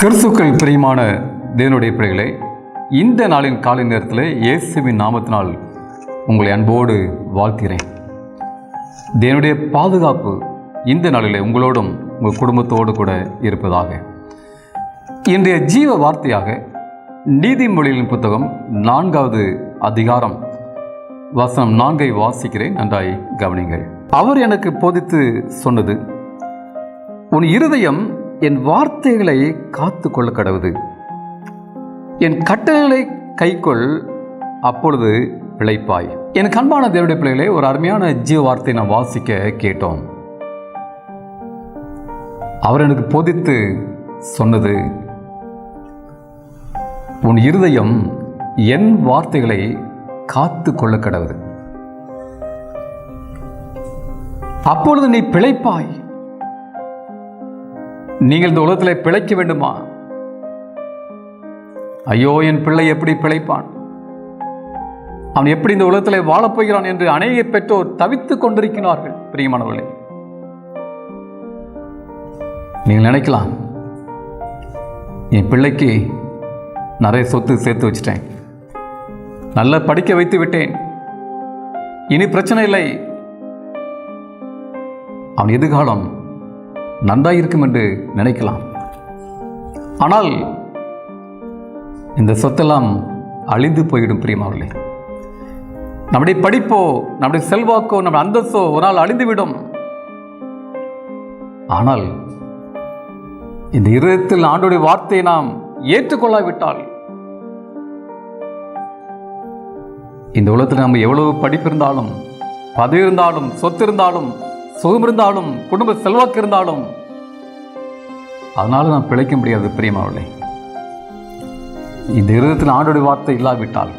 கிறிஸ்துக்கள் பிரியமான தேவனுடைய பிள்ளைகளே இந்த நாளின் காலை நேரத்தில் இயேசுவின் நாமத்தினால் உங்களை அன்போடு வாழ்த்திறேன் தேவனுடைய பாதுகாப்பு இந்த நாளில் உங்களோடும் உங்கள் குடும்பத்தோடு கூட இருப்பதாக. இன்றைய ஜீவ வார்த்தையாக நீதிமொழியின் புத்தகம் நான்காவது அதிகாரம் வசனம் நான்கை வாசிக்கிறேன் நன்றாய் கவனிங்கள் அவர் எனக்கு போதித்து சொன்னது உன் இருதயம் என் வார்த்தைகளை காத்து கொள்ள கடவுது. என் கட்டளை கைக்கொள் அப்பொழுது பிழைப்பாய். என் கண்பான தேவடைய பிள்ளைகளே ஒரு அருமையான ஜீவ வார்த்தை நான் வாசிக்க கேட்டோம். அவர் எனக்கு போதித்து சொன்னது உன் இருதயம் என் வார்த்தைகளை காத்து கொள்ள கடவுது. அப்பொழுது நீ பிழைப்பாய். நீங்கள் இந்த உலகத்தில் பிழைக்க வேண்டுமா? ஐயோ என் பிள்ளை எப்படி பிழைப்பான்? அவன் எப்படி இந்த உலகத்தில் வாழப் போகிறான் என்று அநேக பெற்றோர் தவித்துக் கொண்டிருக்கிறார்கள் பிரியமானவர்களே. நீங்கள் நினைக்கலாம் என் பிள்ளைக்கு நிறைய சொத்து சேர்த்து வச்சிட்டேன். நல்லா படிக்க வைத்து விட்டேன். இனி பிரச்சனை இல்லை. அவன் எதிர்காலம் நன்றாயிருக்கும் என்று நினைக்கலாம். ஆனால் இந்த சொத்தெல்லாம் அழிந்து போய்விடும் பிரியமாவர்களே நம்முடைய படிப்போ நம்முடைய செல்வாக்கோ நம்முடைய அந்தஸ்தோ ஒரு நாள் அழிந்துவிடும். ஆனால் இந்த இருதயத்தில் ஆண்டுடைய வார்த்தையை நாம் ஏற்றுக்கொள்ளாவிட்டால் இந்த உலகத்தில் நம்ம எவ்வளவு படிப்பு இருந்தாலும் பதவி இருந்தாலும் சொத்து இருந்தாலும் சுகம் இருந்தாலும் குடும்ப செல்வாக்கு இருந்தாலும் அதனால நாம் பிழைக்க முடியாது பிரியமாவளே இந்த இருதயத்தில் ஆண்டுடைய வார்த்தை இல்லாவிட்டால்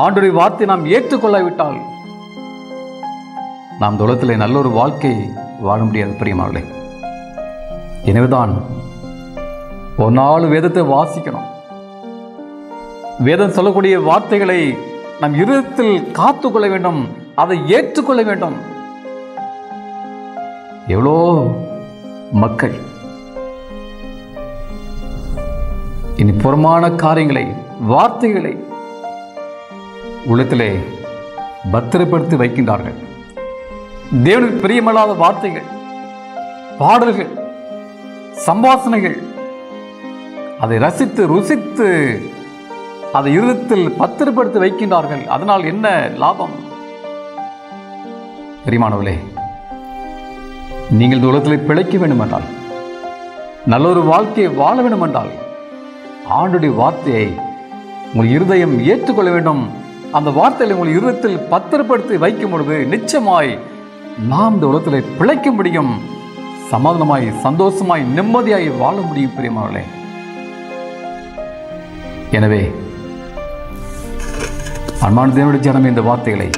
ஆண்டுடைய வார்த்தை நாம் ஏற்றுக்கொள்ளாவிட்டால் நாம் இந்த நல்ல ஒரு வாழ்க்கை வாழ முடியாது பிரியமாவளே எனவேதான் ஒரு நாள் வேதத்தை வாசிக்கணும். வேதம் சொல்லக்கூடிய வார்த்தைகளை நம் இருதயத்தில் காத்துக்கொள்ள வேண்டும் அதை ஏற்றுக்கொள்ள வேண்டும். எவ்வளோ மக்கள். இனி புறமான காரியங்களை வார்த்தைகளை உள்ளத்திலே பத்திரப்படுத்தி வைக்கின்றார்கள். தேவனுக்கு பிரியமில்லாத வார்த்தைகள் பாடல்கள் சம்பாசனைகள் அதை ரசித்து ருசித்து அதை இருதத்தில் பத்திரப்படுத்தி வைக்கின்றார்கள். அதனால் என்ன லாபம்? பெரியமானவர்களே நீங்கள் இந்த உலகத்தில் பிழைக்க வேண்டுமென்றால் நல்ல ஒரு வாழ்க்கையை வாழ வேண்டுமென்றால் ஆண்டுடைய வார்த்தையை உங்கள் இருதயம் ஏற்றுக்கொள்ள வேண்டும். அந்த வார்த்தையை உங்கள் இருதயத்தில் பத்திரப்படுத்தி வைக்கும் பொழுது நிச்சயமாய் நாம் இந்த உலகத்தில் பிழைக்க முடியும். சமாதானமாய் சந்தோஷமாய் நிம்மதியாய் வாழ முடியும் பிரியமாவளே எனவே அன்பான தேவனுடைய ஜனம் இந்த வார்த்தைகளை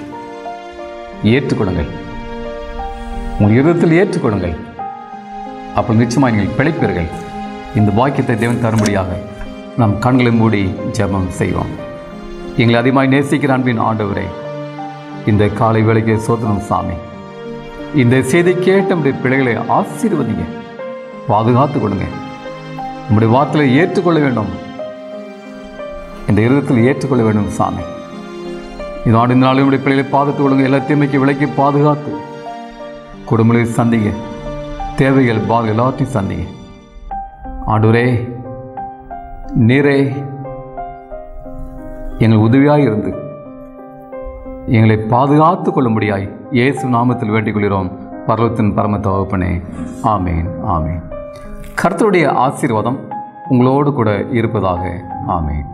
ஏற்றுக்கொள்ளுங்கள். உங்கள் இருதத்தில் ஏற்றுக்கொள்ளுங்கள். அப்போ நிச்சயமாக நீங்கள் பிழைப்பீர்கள். இந்த வாக்கியத்தை தேவன் தரும்படியாக நாம் கண்களை மூடி ஜெபம் செய்வோம். எங்களை அதிகமாக நேசிக்கிற அன்பின் ஆண்டவரே இந்த காலை வேலைக்கு சோதனம் சாமி. இந்த செய்தி கேட்ட நம்முடைய பிள்ளைகளை ஆசீர்வதிங்க. பாதுகாத்து கொடுங்க. நம்முடைய வார்த்தையை ஏற்றுக்கொள்ள வேண்டும். இந்த இருதத்தில் ஏற்றுக்கொள்ள வேண்டும் சாமி. இதோடு இந்த நாள் நம்முடைய பிள்ளைகளை பாதுகாத்து கொள்ளுங்க எல்லா தீமைக்கு விலைக்கு பாதுகாத்து குடும்பங்களையும் சந்திங்க. தேவைகள் பால் எல்லாத்தையும் சந்திங்க. ஆண்டூரே நீரே எங்கள் உதவியாக இருந்து எங்களை பாதுகாத்து கொள்ளும்படியாய் இயேசு நாமத்தில் வேண்டிக் கொள்கிறோம் பர்வத்தின் பரம தகப்பனே ஆமேன் ஆமேன். கர்த்தருடைய ஆசீர்வாதம் உங்களோடு கூட இருப்பதாக ஆமேன்.